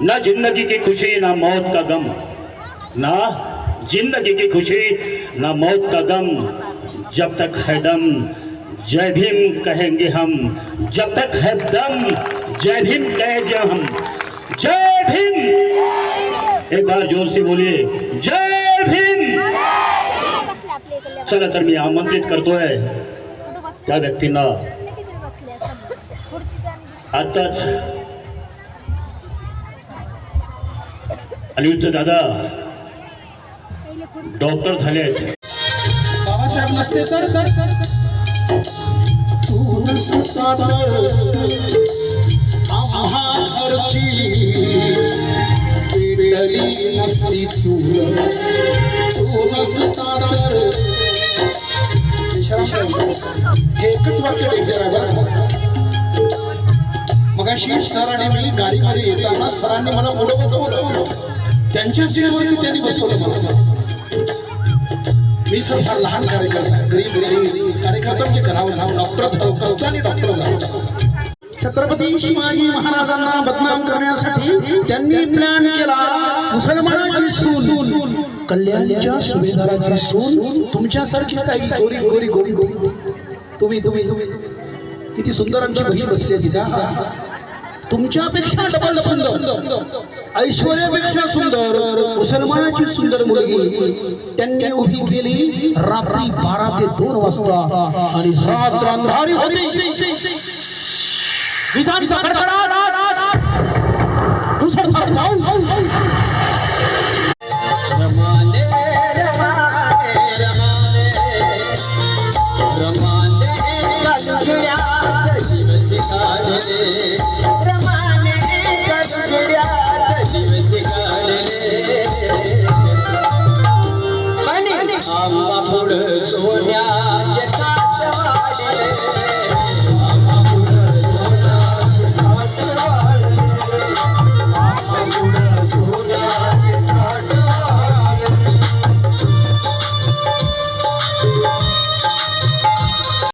न ज़िंदगी की खुशी ना मौत का गम। ना ज़िंदगी की खुशी ना मौत का गम। जब तक है दम जय भीम कहेंगे हम। जब तक है दम जय भीम कहेंगे हम। जय भीम! एक बार ज़ोर से बोलिए जय भीम! चला तर मी आमंत्रित करतोय त्या व्यक्तींना असं खुर्चीच्या आणि आताच अनिरुद्ध दादा डॉक्टर झालेत बाबासाहेब नसते तर तू नसता तर आम्हा घरची पेटली नसती चूल तू नसता तर एकच वाक्य आहे बरं का? मगाशी सर आणि मी गाडीमध्ये येताना सरांनी मला पुढे बसवलं त्यांच्या सीटवरती त्यांनी बसवलं मला? मी सर फार लहान कार्यकर्ता. गरीब गरीब कार्यकर्ता म्हणजे करावं नाव डॉक्टर आणि डॉक्टर झालो छत्रपती शिवाजी महाराजांना बदनाम करण्यासाठी त्यांनी प्लॅन केला मुसलमानाची सून. कल्याणच्या सुभेदाराची सून. तुमच्यासारखी काही गोरी गोरी गोरी गोरी. तुम्ही तुम्ही तुम्ही. किती सुंदर आमची बहीण बसली तिथं. तुमच्यापेक्षा डबल सुंदर. ऐश्वर्यापेक्षा सुंदर मुसलमानाची सुंदर मुलगी. त्यांनी उभी केली रात्री बारा ते दोन वाजता. आणि रात्र अंधारी होती पाऊस Yeah.